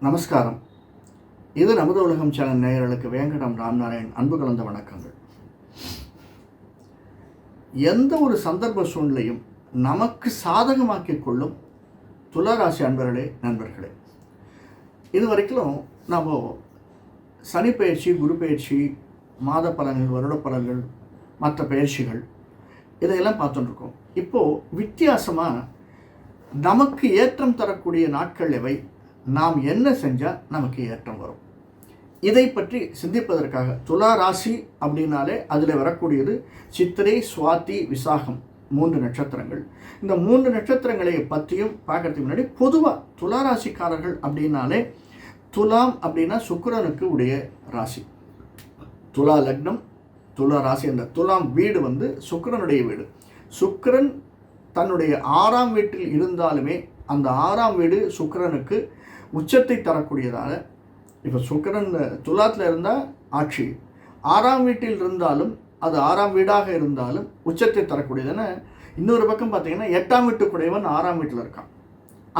நமஸ்காரம். இது நமது உலகம் சேனல் நேயர்களுக்கு வேங்கடம் ராம்நாராயண் அன்பு கலந்த வணக்கங்கள். எந்த ஒரு சந்தர்ப்ப சூழ்நிலையும் நமக்கு சாதகமாக்கிக் கொள்ளும் துளராசி அன்பர்களே நண்பர்களே. இது வரைக்கும் நாம் சனி பயிற்சி குரு பயிற்சி மாத பலன்கள் வருட பலன்கள் மற்ற பயிற்சிகள் இதையெல்லாம் பார்த்துட்டுருக்கோம். இப்போது வித்தியாசமாக நமக்கு ஏற்றம் தரக்கூடிய நாட்கள் எவை? நாம் என்ன செஞ்சால் நமக்கு ஏற்றம் வரும். இதை பற்றி சிந்திப்பதற்காக துலா ராசி அப்படின்னாலே அதில் வரக்கூடியது சித்திரை சுவாதி விசாகம் மூன்று நட்சத்திரங்கள். இந்த மூன்று நட்சத்திரங்களை பற்றியும் பார்க்கறதுக்கு முன்னாடி பொதுவாக துலா ராசிக்காரர்கள் அப்படின்னாலே துலாம் அப்படின்னா சுக்கிரனுக்கு உடைய ராசி. துலா லக்னம் துலா ராசி அந்த துலாம் வீடு வந்து சுக்கரனுடைய வீடு. சுக்கரன் தன்னுடைய ஆறாம் வீட்டில் இருந்தாலுமே அந்த ஆறாம் வீடு சுக்கரனுக்கு உச்சத்தை தரக்கூடியதாக இப்போ சுக்கரன் துலாத்தில் இருந்தால் ஆட்சி. ஆறாம் வீட்டில் இருந்தாலும் அது ஆறாம் வீடாக இருந்தாலும் உச்சத்தை தரக்கூடியதுன்னு இன்னொரு பக்கம் பார்த்தீங்கன்னா எட்டாம் வீட்டுக்குடையவன் ஆறாம் வீட்டில் இருக்கான்.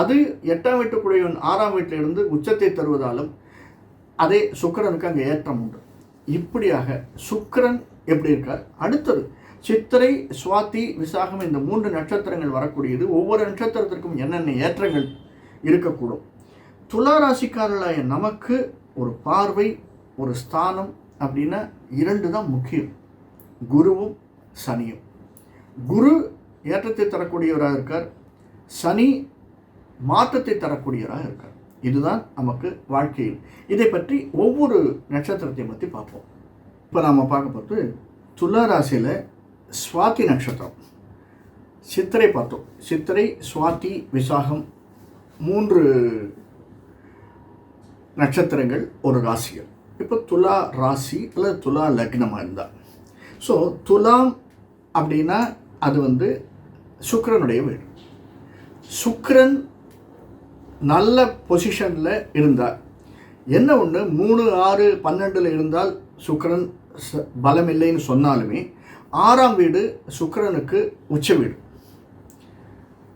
அது எட்டாம் வீட்டுக்குடையவன் ஆறாம் வீட்டில் இருந்து உச்சத்தை தருவதாலும் அதே சுக்கிரனுக்கு அங்கே ஏற்றம் உண்டு. இப்படியாக சுக்கிரன் எப்படி இருக்கார்? அடுத்தது சித்திரை சுவாத்தி விசாகம் இந்த மூன்று நட்சத்திரங்கள் வரக்கூடியது ஒவ்வொரு நட்சத்திரத்திற்கும் என்னென்ன ஏற்றங்கள் இருக்கக்கூடும்? துளாராசிக்காரர்களாய நமக்கு ஒரு பார்வை ஒரு ஸ்தானம் அப்படின்னா இரண்டு தான் முக்கியம். குருவும் சனியும். குரு ஏற்றத்தை தரக்கூடியவராக இருக்கார். சனி மாற்றத்தை தரக்கூடியவராக இருக்கார். இதுதான் நமக்கு வாழ்க்கையில். இதை பற்றி ஒவ்வொரு நட்சத்திரத்தையும் பற்றி பார்ப்போம். இப்போ நாம் பார்க்க பார்த்து துளாராசியில் சுவாதி நட்சத்திரம். சித்திரை பார்த்தோம். சித்திரை சுவாதி விசாகம் மூன்று நட்சத்திரங்கள் ஒரு ராசிகள். இப்போ துலா ராசி அல்லது துலா லக்னமாக இருந்தால் ஸோ துலாம் அப்படின்னா அது வந்து சுக்கரனுடைய வீடு. சுக்கரன் நல்ல பொசிஷனில் இருந்தால் என்ன ஒன்று மூணு ஆறு பன்னெண்டில் இருந்தால் சுக்கரன் ச- பலம் இல்லைன்னு சொன்னாலுமே ஆறாம் வீடு சுக்கரனுக்கு உச்ச வீடு.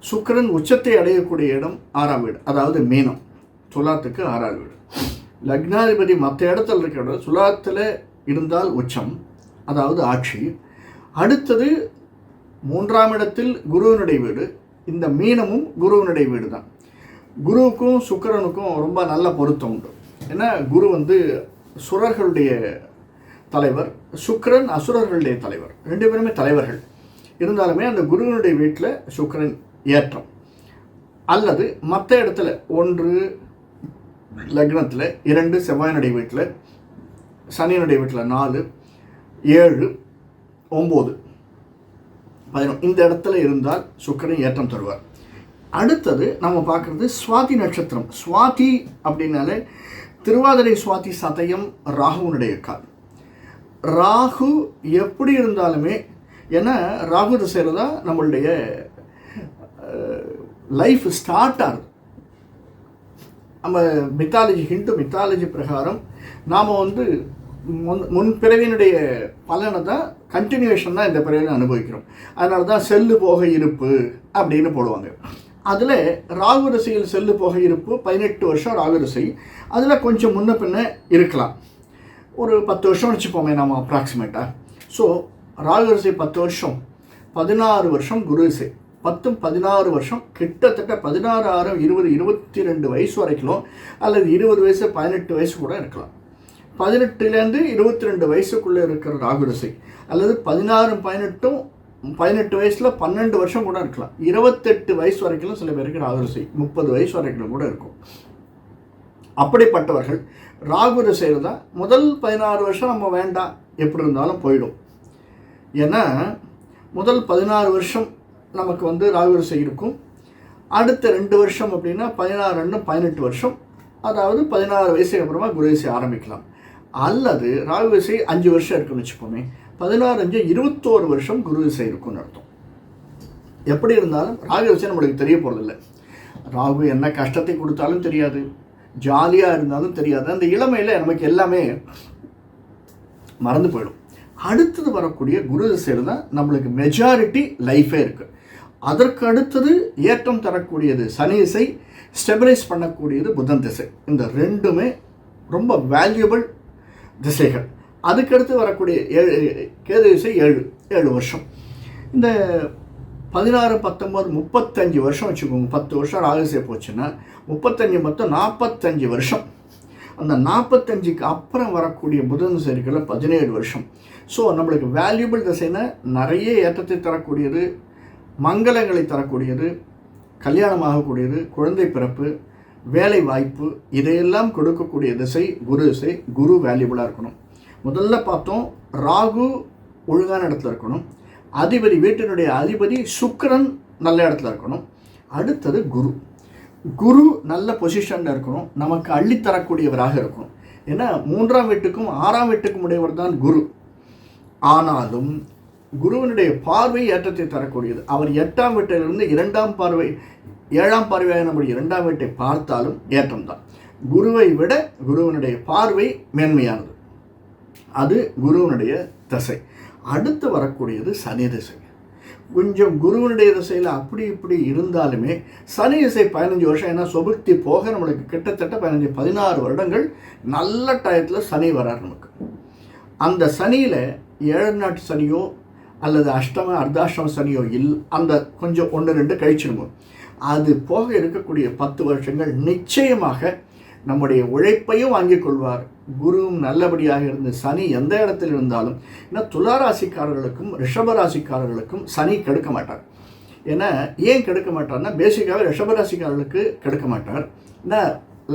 சுக்கிரன் உச்சத்தை அடையக்கூடிய இடம் ஆறாம் வீடு. அதாவது மீனம். துலாத்துக்கு ஆறாம் வீடு. லக்னாதிபதி மற்ற இடத்துல இருக்கிற சுலாத்தில் துலாத்தில் இருந்தால் உச்சம் அதாவது ஆட்சி. அடுத்தது மூன்றாம் இடத்தில் குருவினுடைய வீடு. இந்த மீனமும் குருவினுடைய வீடு தான் குருவுக்கும் சுக்கிரனுக்கும் ரொம்ப நல்ல பொருத்தம் உண்டு. ஏன்னா குரு வந்து சுரர்களுடைய தலைவர் சுக்கரன் அசுரர்களுடைய தலைவர். ரெண்டு பேருமே தலைவர்கள். இருந்தாலுமே அந்த குருவினுடைய வீட்டில் சுக்கரன் ஏற்றம். அல்லது மற்ற இடத்துல ஒன்று லக்னத்தில் இரண்டு செவ்வாயினுடைய வீட்டில் சனியனுடைய வீட்டில் நாலு ஏழு ஒம்பது. பதினொன்று இந்த இடத்துல இருந்தால் சுக்கரன் ஏற்றம் தருவார். அடுத்தது நம்ம பார்க்குறது சுவாதி நட்சத்திரம். சுவாதி அப்படின்னாலே திருவாதிரை சுவாதி சதயம் ராகுவனுடைய கால். ராகு எப்படி இருந்தாலுமே ஏன்னா ராகு திசையில் தான் நம்மளுடைய லைஃப் ஸ்டார்ட் ஆகுது. நம்ம மித்தாலஜி ஹிந்து மித்தாலஜி பிரகாரம் நாம் வந்து முன் முன் பிறவியினுடைய பலனை தான் கண்டினியூஷன் தான் இந்த பிறவியில் அனுபவிக்கிறோம். அதனால தான் செல்லு போக இருப்பு அப்படின்னு போடுவாங்க. அதில் ராகு திசையில் செல்லு போக இருப்பு பதினெட்டு வருஷம் ராகு திசை. அதில் கொஞ்சம் முன்ன பின்ன இருக்கலாம். ஒரு பத்து வருஷம் வச்சுப்போமே நம்ம அப்ராக்சிமேட்டாக ஸோ ராகுரிசை பத்து வருஷம் பதினாறு வருஷம் குருசை பத்தும் பதினாறு வருஷம் கிட்டத்தட்ட பதினாறு ஆறு இருபது இருபத்தி ரெண்டு வயசு வரைக்கும் அல்லது இருபது வயசு பதினெட்டு வயசு கூட இருக்கலாம். பதினெட்டுலேருந்து இருபத்தி ரெண்டு வயசுக்குள்ளே இருக்கிற ராகுரசை அல்லது பதினாறு பதினெட்டும் பதினெட்டு வயசில் பன்னெண்டு வருஷம் கூட இருக்கலாம். இருபத்தெட்டு வயசு வரைக்கும் சில பேருக்கு ராகுரசை முப்பது வயசு வரைக்கும் கூட இருக்கும். அப்படிப்பட்டவர்கள் ராகுரசையில் தான் முதல் பதினாறு வருஷம் நம்ம வேண்டாம் எப்படி இருந்தாலும் போயிடும். ஏன்னா முதல் பதினாறு வருஷம் நமக்கு வந்து ராகு இருக்கும். அடுத்த ரெண்டு வருஷம் அப்படின்னா பதினாறு ரெண்டு பதினெட்டு வருஷம். அதாவது பதினாறு வயசுக்கு அப்புறமா குரு ஆரம்பிக்கலாம். அல்லது ராகு அஞ்சு வருஷம் இருக்குன்னு வச்சுப்போமே பதினாறு அஞ்சு இருபத்தோரு வருஷம் குருதிசை இருக்கும்னு அர்த்தம். எப்படி இருந்தாலும் ராகு நம்மளுக்கு தெரிய போகிறதில்ல ராகு என்ன கஷ்டத்தை கொடுத்தாலும் தெரியாது. ஜாலியாக இருந்தாலும் தெரியாது. அந்த இளமையில் நமக்கு எல்லாமே மறந்து போயிடும். அடுத்தது வரக்கூடிய குரு திசையில் தான் நம்மளுக்கு மெஜாரிட்டி லைஃபே இருக்குது அதற்கு அடுத்தது ஏற்றம் தரக்கூடியது சனி இசை ஸ்டெபிலைஸ் பண்ணக்கூடியது புதன் திசை. இந்த ரெண்டுமே ரொம்ப வேல்யூபிள் திசைகள். அதுக்கடுத்து வரக்கூடிய ஏழு கேது திசை ஏழு ஏழு வருஷம். இந்த பதினாறு பத்தொம்போது முப்பத்தஞ்சு வருஷம் வச்சுக்கோங்க. பத்து வருஷம் ராகுசே போச்சுன்னா முப்பத்தஞ்சு மொத்தம் நாற்பத்தஞ்சு வருஷம். அந்த நாற்பத்தஞ்சுக்கு அப்புறம் வரக்கூடிய புதன் சரிக்கில் பதினேழு வருஷம். ஸோ நம்மளுக்கு வேல்யூபிள் திசைனா நிறைய ஏற்றத்தை தரக்கூடியது மங்களங்களை தரக்கூடியது கல்யாணம் ஆகக்கூடியது குழந்தை பிறப்பு வேலை வாய்ப்பு இதையெல்லாம் கொடுக்கக்கூடிய திசை குரு திசை குரு வேல்யூபிளாக இருக்கணும். முதல்ல பார்த்தோம் ராகு ஒழுங்கான இடத்துல இருக்கணும். அதிபதி வீட்டினுடைய அதிபதி சுக்கரன் நல்ல இடத்துல இருக்கணும். அடுத்தது குரு. குரு நல்ல பொசிஷனில் இருக்கணும். நமக்கு அள்ளித்தரக்கூடியவராக இருக்கணும். ஏன்னா மூன்றாம் வீட்டுக்கும் ஆறாம் வீட்டுக்கும் உடையவர் தான் குரு. ஆனாலும் குருவினுடைய பார்வை ஏற்றத்தை தரக்கூடியது. அவர் எட்டாம் வீட்டிலிருந்து இரண்டாம் பார்வை ஏழாம் பார்வையாக நம்முடைய இரண்டாம் வீட்டை பார்த்தாலும் ஏற்றம் தான் குருவை விட குருவினுடைய பார்வை மேன்மையானது. அது குருவினுடைய தசை. அடுத்து வரக்கூடியது சனி திசை. கொஞ்சம் குருவனுடைய திசையில் அப்படி இப்படி இருந்தாலுமே சனி திசை பதினஞ்சு வருஷம் ஏன்னா சொபுக்தி போக நம்மளுக்கு கிட்டத்தட்ட பதினஞ்சு பதினாறு வருடங்கள் நல்ல டயத்தில் சனி வரார் நமக்கு. அந்த சனியில் ஏழு நாட்டு சனியோ அல்லது அஷ்டம அர்த்தாஷ்டம சனியோ இல் அந்த கொஞ்சம் ஒன்று ரெண்டு கழிச்சிடுமோ. அது போக இருக்கக்கூடிய பத்து வருஷங்கள் நிச்சயமாக நம்முடைய உழைப்பையும் வாங்கிக் கொள்வார். குருவும் நல்லபடியாக இருந்து சனி எந்த இடத்தில் இருந்தாலும் ஏன்னா துளாராசிக்காரர்களுக்கும் ரிஷபராசிக்காரர்களுக்கும் சனி கெடுக்க மாட்டார். ஏன்னா ஏன் கெடுக்க மாட்டார்னா பேசிக்காகவே ரிஷபராசிக்காரர்களுக்கு கெடுக்க மாட்டார். ஏன்னா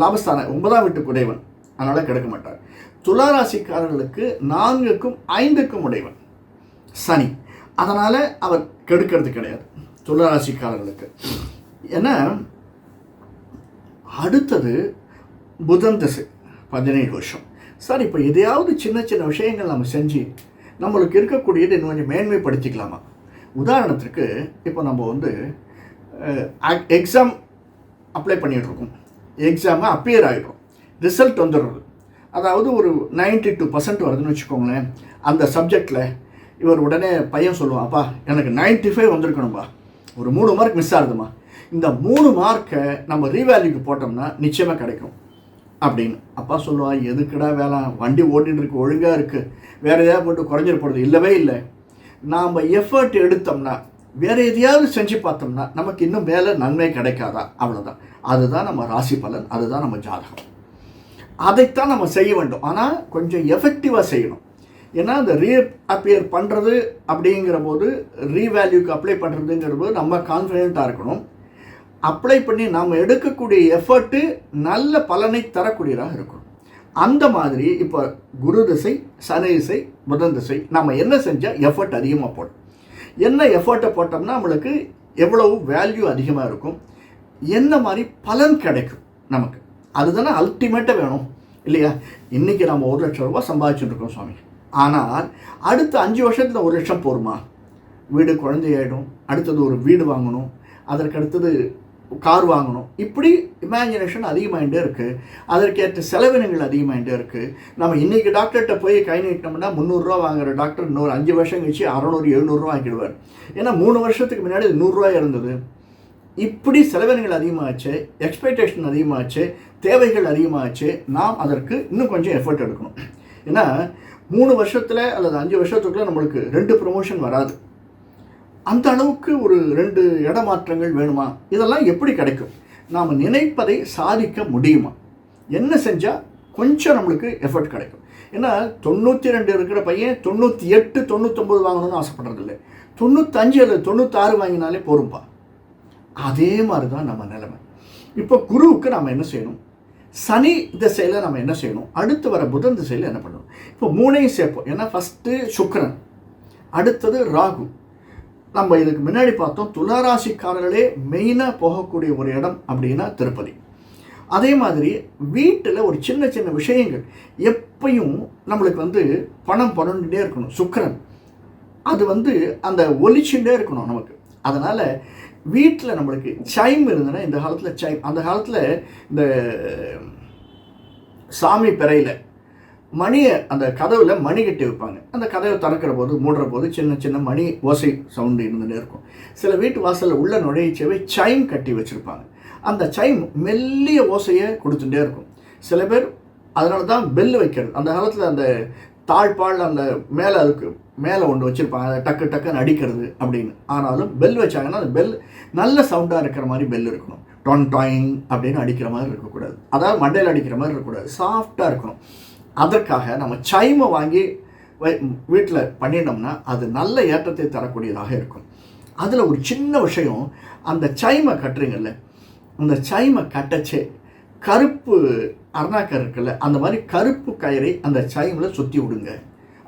லாபஸ்தான ஒன்பதாம் வீட்டு உடையவன். அதனால் கெடுக்க மாட்டார். துளாராசிக்காரர்களுக்கு நான்குக்கும் ஐந்துக்கும் உடையவன். சனி. அதனால் அவர் கெடுக்கிறது கிடையாது. துளராசிக்காரர்களுக்கு ஏன்னா அடுத்தது புதன் திசை பதினேழு வருஷம். சார் இப்போ எதையாவது சின்ன சின்ன விஷயங்கள் நம்ம செஞ்சு நம்மளுக்கு இருக்கக்கூடியது இன்னும் கொஞ்சம் மேன்மைப்படுத்திக்கலாமா? உதாரணத்துக்கு இப்போ நம்ம வந்து எக்ஸாம் அப்ளை பண்ணிகிட்ருக்கோம் எக்ஸாமை அப்பியர் ஆகிடும் ரிசல்ட் வந்துடுறது. அதாவது ஒரு நைன்டி டூ பர்சன்ட் வருதுன்னு வச்சுக்கோங்களேன். அந்த சப்ஜெக்டில் இவர் உடனே பையன் சொல்லுவான் அப்பா எனக்கு நைன்ட்டி ஃபைவ் வந்திருக்கணும்பா. ஒரு மூணு மார்க் மிஸ் ஆகுதுமா. இந்த மூணு மார்க்கை நம்ம ரீவேல்யூக்கு போட்டோம்னா நிச்சயமாக கிடைக்கும். அப்படின்னு. அப்பா சொல்லுவான் எதுக்குடா வேலை? வண்டி ஓட்டின்னு இருக்கு ஒழுங்காக இருக்குது வேறு எதாவது போட்டு குறைஞ்சிட போகிறது இல்லவே இல்லை. நாம் எஃபர்ட் எடுத்தோம்னா வேறு எதையாவது செஞ்சு பார்த்தோம்னா நமக்கு இன்னும் மேலே நன்மை கிடைக்காதா? அவ்வளோதான் அதுதான் நம்ம ராசி பலன். அதுதான் நம்ம ஜாதகம். அதைத்தான் நம்ம செய்ய வேண்டும். ஆனால் கொஞ்சம் எஃபெக்டிவாக செய்யணும். ஏன்னா அந்த ரீ அப்பியர் பண்ணுறது அப்படிங்கிற போது ரீவேல்யூக்கு அப்ளை பண்ணுறதுங்கிற போது நம்ம கான்ஃபிடென்ட்டாக இருக்கணும். அப்ளை பண்ணி நாம் எடுக்கக்கூடிய எஃபர்ட்டு நல்ல பலனை தரக்கூடியதாக இருக்கும் அந்த மாதிரி இப்போ குரு திசை சனி திசை புதன் திசை நம்ம என்ன செஞ்சால் எஃபர்ட் அதிகமாக போடும் என்ன எஃபர்ட்டை போட்டோம்னா நம்மளுக்கு எவ்வளவு வேல்யூ அதிகமாக இருக்கும். என்ன மாதிரி பலன் கிடைக்கும் நமக்கு. அதுதானே அல்டிமேட்டாக வேணும் இல்லையா? இன்றைக்கி நம்ம ஒரு லட்சம் ரூபா சம்பாதிச்சுட்டு இருக்கோம் சுவாமி. ஆனால் அடுத்த அஞ்சு வருஷத்தில் ஒரு லட்சம் போருமா? வீடு குழந்தையாயிடும். அடுத்தது ஒரு வீடு வாங்கணும். அதற்கு அடுத்தது கார் வாங்கணும். இப்படி இமேஜினேஷன் அதிகமாகிட்டே இருக்குது அதற்கேற்ற செலவினங்கள் அதிகமாகிட்டே இருக்குது நம்ம இன்றைக்கி டாக்டர்கிட்ட போய் கை நீட்டினோம்னா முந்நூறுரூவா வாங்குற டாக்டர் இன்னொரு அஞ்சு வருஷம் கழிச்சு அறநூறு எழுநூறுவா வாங்கிடுவார். ஏன்னா மூணு வருஷத்துக்கு முன்னாடி நூறுரூவா இருந்தது. இப்படி செலவினங்கள் அதிகமாகச்சு எக்ஸ்பெக்டேஷன் அதிகமாச்சு தேவைகள் அதிகமாகச்சு நாம் அதற்கு இன்னும் கொஞ்சம் எஃபர்ட் எடுக்கணும். ஏன்னா மூணு வருஷத்தில் அல்லது அஞ்சு வருஷத்துக்குள்ளே நம்மளுக்கு ரெண்டு ப்ரொமோஷன் வராது. அந்த அளவுக்கு ஒரு ரெண்டு இடமாற்றங்கள் வேணுமா? இதெல்லாம் எப்படி கிடைக்கும்? நாம் நினைப்பதை சாதிக்க முடியுமா? என்ன செஞ்சால் கொஞ்சம் நம்மளுக்கு எஃபர்ட் கிடைக்கும். ஏன்னா தொண்ணூற்றி ரெண்டு இருக்கிற பையன் தொண்ணூற்றி எட்டு தொண்ணூத்தொம்பது வாங்கணும்னு ஆசைப்படுறதில்ல. தொண்ணூத்தஞ்சு அல்லது தொண்ணூத்தாறு வாங்கினாலே போரும்பா. அதே மாதிரி தான் நம்ம நிலைமை. இப்போ குருவுக்கு நாம் என்ன செய்யணும்? சனி திசையில் நம்ம என்ன செய்யணும்? அடுத்து வர புதன் திசையில் என்ன பண்ணணும்? இப்போ மூணையும் சேர்ப்போம். ஏன்னா ஃபஸ்ட்டு சுக்கரன் அடுத்தது ராகு. நம்ம இதுக்கு முன்னாடி பார்த்தோம் துளாராசிக்காரர்களே மெயினாக போகக்கூடிய ஒரு இடம் அப்படின்னா திருப்பதி. அதே மாதிரி வீட்டில் ஒரு சின்ன சின்ன விஷயங்கள். எப்பையும் நம்மளுக்கு வந்து பணம் பண்ணிட்டே இருக்கணும். சுக்கரன் அது வந்து அந்த ஒலிச்சுட்டே இருக்கணும் நமக்கு. அதனால் வீட்டில் நம்மளுக்கு சைம் இருந்ததுன்னா இந்த காலத்தில் சைம் அந்த காலத்தில் இந்த சாமி பிறையில் மணியை அந்த கதவில் மணி கட்டி வைப்பாங்க. அந்த கதவை திறக்கிற போது மூடுற போது சின்ன சின்ன மணி ஓசை சவுண்டு இருந்துகிட்டே இருக்கும். சில வீட்டு வாசலில் உள்ள நுழைச்சவே சைம் கட்டி வச்சுருப்பாங்க. அந்த சைம் மெல்லிய ஓசையை கொடுத்துட்டே இருக்கும். சில பேர் அதனால தான் பெல் வைக்கிறது. அந்த காலத்தில் அந்த தாழ்பால் அந்த மேலே அதுக்கு மேலே ஒன்று வச்சுருப்பாங்க. அதை டக்கு டக்குன்னு அடிக்கிறது அப்படின்னு. ஆனாலும் பெல் வச்சாங்கன்னா அந்த பெல் நல்ல சவுண்டாக இருக்கிற மாதிரி பெல் இருக்கணும். டொன் டாயிங் அப்படின்னு அடிக்கிற மாதிரி இருக்கக்கூடாது. அதாவது மண்டையில் அடிக்கிற மாதிரி இருக்கக்கூடாது. சாஃப்டாக இருக்கணும். அதற்காக நம்ம சைமை வாங்கி வை வீட்டில் பண்ணிட்டோம்னா அது நல்ல ஏற்றத்தை தரக்கூடியதாக இருக்கும். அதில் ஒரு சின்ன விஷயம் அந்த சைமை கட்டுறீங்கல்ல அந்த சைமை கட்டச்சே கருப்பு அருணாக்கர் இருக்குல்ல அந்த மாதிரி கருப்பு கயிறை அந்த சைமில் சுற்றி விடுங்க.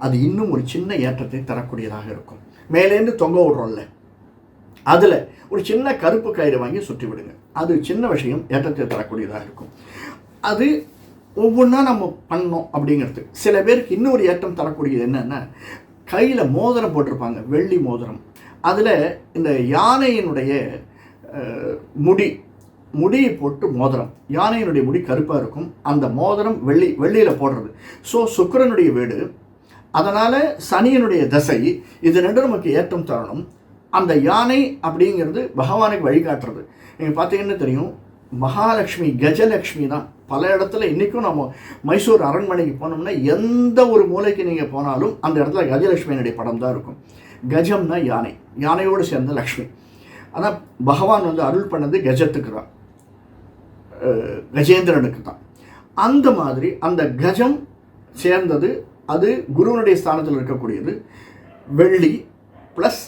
அது இன்னும் ஒரு சின்ன ஏற்றத்தை தரக்கூடியதாக இருக்கும். மேலேருந்து தொங்க விடுறோம்ல. அதில் ஒரு சின்ன கருப்பு கயிறு வாங்கி சுற்றி விடுங்க. அது சின்ன விஷயம் ஏற்றத்தை தரக்கூடியதாக இருக்கும். அது ஒவ்வொன்றா நம்ம பண்ணோம் அப்படிங்கிறது. சில பேருக்கு இன்னொரு ஏற்றம் தரக்கூடியது என்னென்னா கையில் மோதிரம் போட்டிருப்பாங்க வெள்ளி மோதிரம். அதில் இந்த யானையினுடைய முடி முடியை போட்டு மோதிரம். யானையினுடைய முடி கருப்பாக இருக்கும். அந்த மோதிரம் வெள்ளி வெள்ளியில் போடுறது. ஸோ சுக்கரனுடைய வீடு அதனால் சனியனுடைய தசை இது ரெண்டும் நமக்கு ஏற்றம் தரணும். அந்த யானை அப்படிங்கிறது பகவானுக்கு வழிகாட்டுறது. நீங்கள் பார்த்தீங்கன்னா தெரியும் மகாலட்சுமி கஜலட்சுமி தான். பல இடத்துல இன்றைக்கும் நம்ம மைசூர் அரண்மனைக்கு போனோம்னா எந்த ஒரு மூலைக்கு நீங்கள் போனாலும் அந்த இடத்துல கஜலட்சுமியினுடைய படம் தான் இருக்கும். கஜம்னா யானை. யானையோடு சேர்ந்த லக்ஷ்மி ஆனால் பகவான் வந்து அருள் பண்ணது கஜத்துக்கு தான். கஜேந்திரனுக்கு தான். அந்த மாதிரி அந்த கஜம் சேர்ந்தது அது குருவனுடைய ஸ்தானத்தில் இருக்கக்கூடியது. வெள்ளி ப்ளஸ்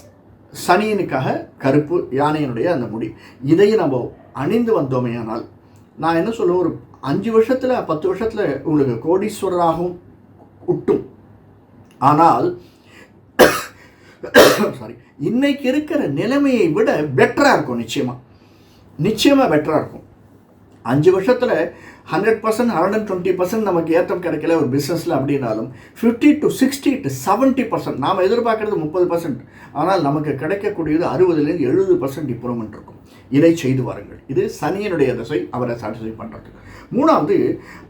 சனியனுக்காக கருப்பு யானையினுடைய அந்த முடி. இதையும் நம்ம அணிந்து வந்தோமேயானால் நான் என்ன சொல்லுவேன்? ஒரு அஞ்சு வருஷத்தில் பத்து வருஷத்தில் உங்களுக்கு கோடீஸ்வரராகவும் உட்டும். ஆனால் சாரி இன்னைக்கு இருக்கிற நிலைமையை விட பெட்டராக இருக்கும் நிச்சயமாக நிச்சயமாக பெட்டராக இருக்கும். அஞ்சு வருஷத்தில் hundred percent hundred and twenty percent நமக்கு ஏற்றம் கிடைக்கல ஒரு பிஸ்னஸில் அப்படின்னாலும் fifty to sixty to seventy percent நாம் எதிர்பார்க்கறது முப்பது பர்சன்ட் ஆனால் நமக்கு கிடைக்கக்கூடியது அறுபதுலேருந்து எழுபது பர்சன்ட் இம்ப்ரூவ்மெண்ட் இருக்கும். இதை செய்து வாருங்கள். இது சனியனுடைய தசை அவரை சாட்டிஸ்ஃபை பண்ணுறது மூணாவது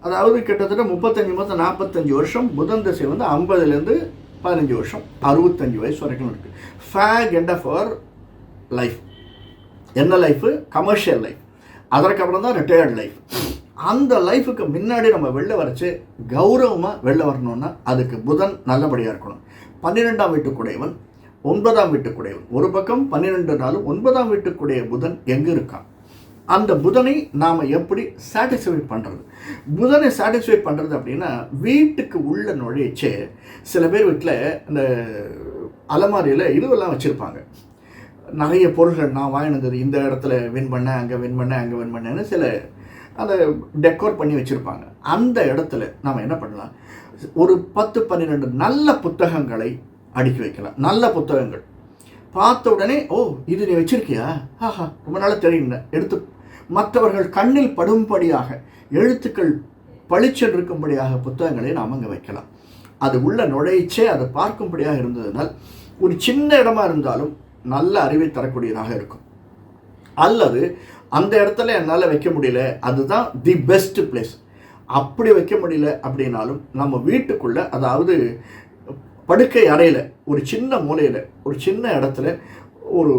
அதாவது கிட்டத்தட்ட முப்பத்தஞ்சு மொத்தம் நாற்பத்தஞ்சு வருஷம் புதன் தசை வந்து ஐம்பதுலேருந்து பதினஞ்சு வருஷம் அறுபத்தஞ்சு வயசு வரைக்கும் இருக்குது fag end of our life என்ன லைஃபு கமர்ஷியல் லைஃப் அதற்கப்புறம் தான் ரிட்டையர்ட் லைஃப் அந்த லைஃபுக்கு முன்னாடி நம்ம வெளில வரைச்சு கௌரவமாக வெளில வரணும்னா அதுக்கு புதன் நல்லபடியாக இருக்கணும். பன்னிரெண்டாம் வீட்டுக்குடையவன் ஒன்பதாம் வீட்டுக்குடையவன். ஒரு பக்கம் பன்னிரெண்டு நாளும் ஒன்பதாம் வீட்டுக்குடைய புதன் எங்கே இருக்கான்? அந்த புதனை நாம் எப்படி சாட்டிஸ்ஃபை பண்ணுறது புதனை சாட்டிஸ்ஃபை பண்ணுறது அப்படின்னா வீட்டுக்கு உள்ள நுழைச்சு சில பேர் வீட்டில் இந்த அலமாரியில் இதுவெல்லாம் வச்சுருப்பாங்க. நிறைய பொருள்கள் நான் வாங்கினது இந்த இடத்துல வின் பண்ணேன் அங்கே வின் பண்ணேன் அங்கே வின் பண்ணேன்னு சில அதை டெக்கோர் பண்ணி வச்சுருப்பாங்க. அந்த இடத்துல நாம் என்ன பண்ணலாம்? ஒரு பத்து பன்னிரெண்டு நல்ல புத்தகங்களை அடுக்கி வைக்கலாம். நல்ல புத்தகங்கள். பார்த்த உடனே ஓ இது நீ வச்சிருக்கியா? ஆஹா ரொம்ப நாளாக தெரியும் எடுத்து மற்றவர்கள் கண்ணில் படும்படியாக எழுத்துக்கள் பளிச்சென்றிருக்கும்படியாக புத்தகங்களை நாம் அங்கே வைக்கலாம். அது உள்ள நுழைச்சே அதை பார்க்கும்படியாக இருந்ததுனால் ஒரு சின்ன இடமா இருந்தாலும் நல்ல அறிவை தரக்கூடியதாக இருக்கும். அல்லது அந்த இடத்துல என்னால் வைக்க முடியல அதுதான் தி பெஸ்ட் பிளேஸ் அப்படி வைக்க முடியல அப்படின்னாலும் நம்ம வீட்டுக்குள்ள அதாவது படுக்கை அறையில் ஒரு சின்ன மூலையில் ஒரு சின்ன இடத்துல ஒரு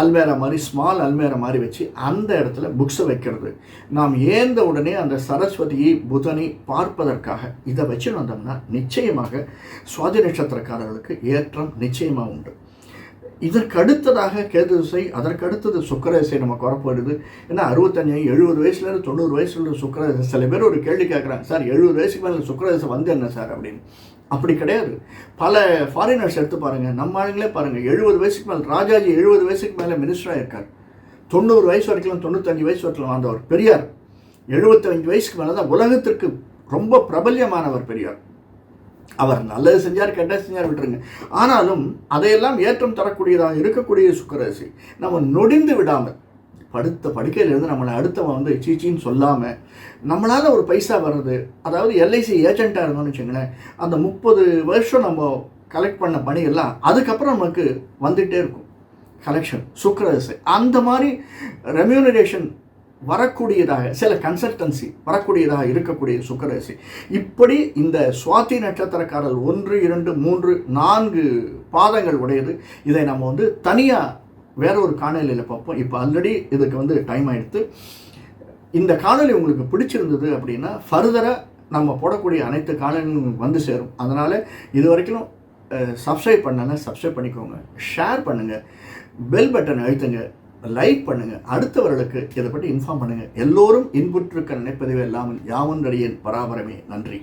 அல்மேரா மாதிரி ஸ்மால் அல்மேரா மாதிரி வச்சு அந்த இடத்துல புக்ஸை வைக்கிறது. நாம் ஏந்த உடனே அந்த சரஸ்வதியை புதனை பார்ப்பதற்காக இதை வச்சு வந்தோம்னா நிச்சயமாக சுவாதி நட்சத்திரக்காரர்களுக்கு ஏற்றம் நிச்சயமாக உண்டு. இதற்கு அடுத்ததாக கேது திசை அதற்கு அடுத்தது சுக்கர திசை நமக்கு வரப்போகுது. ஏன்னா அறுபத்தஞ்சு எழுபது வயசுலேருந்து தொண்ணூறு வயசுல சுக்கர திசை சில பேர் ஒரு கேள்வி கேட்குறாங்க சார் எழுபது வயசுக்கு மேலே சுக்கர திசை வந்து என்ன சார்? அப்படின்னு. அப்படி கிடையாது. பல ஃபாரினர்ஸ் எடுத்து பாருங்கள் நம்ம ஆளுங்களே பாருங்கள் எழுபது வயசுக்கு மேலே ராஜாஜி எழுபது வயசுக்கு மேலே மினிஸ்டராக இருக்கார் தொண்ணூறு வயசு வரைக்கும் தொண்ணூத்தஞ்சு வயசு வரைக்கும் வந்தவர் பெரியார். எழுபத்தஞ்சு வயசுக்கு மேலே தான் உலகத்திற்கு ரொம்ப பிரபல்யமானவர் பெரியார். அவர் நல்லது செஞ்சார் கெட்டது செஞ்சார் விட்டுருங்க. ஆனாலும் அதையெல்லாம் ஏற்றம் தரக்கூடியதாக இருக்கக்கூடிய சுக்கரசி நம்ம நொடிந்து விடாமல் படுத்த படுக்கையிலேருந்து நம்மளை அடுத்தவன் வந்து சீச்சின்னு சொல்லாமல் நம்மளால் ஒரு பைசா வர்றது அதாவது எல்ஐசி ஏஜெண்ட்டாக இருந்தோம்னு வச்சுங்களேன் அந்த முப்பது வருஷம் நம்ம கலெக்ட் பண்ண பணியெல்லாம் அதுக்கப்புறம் நமக்கு வந்துகிட்டே இருக்கும். கலெக்ஷன் சுக்கரசு அந்த மாதிரி ரெமியூனரேஷன் வரக்கூடியதாக சில கன்சல்டன்சி வரக்கூடியதாக இருக்கக்கூடிய சுக்கரராசி. இப்படி இந்த சுவாதி நட்சத்திரக்காரர் ஒன்று இரண்டு மூன்று நான்கு பாதங்கள் உடையது. இதை நம்ம வந்து தனியாக வேற ஒரு காணொலியில் பார்ப்போம். இப்போ ஆல்ரெடி இதுக்கு வந்து டைம் ஆயிடுத்து. இந்த காணொலி உங்களுக்கு பிடிச்சிருந்தது அப்படின்னா ஃபர்தராக நம்ம போடக்கூடிய அனைத்து காணொலிகளும் வந்து சேரும். அதனால் இது வரைக்கும் சப்ஸ்கிரைப் பண்ணலன்னா சப்ஸ்கிரைப் பண்ணிக்கோங்க. ஷேர் பண்ணுங்கள் பெல் பட்டன் அழுத்துங்க. லைக் பண்ணுங்கள் அடுத்தவர்களுக்கு இதை பற்றி இன்ஃபார்ம் பண்ணுங்கள் எல்லோரும் இன்புற்றிருக்க நினைப்பதுவே இல்லாமல் யாவன்றடியேன் பராபரமே. நன்றி.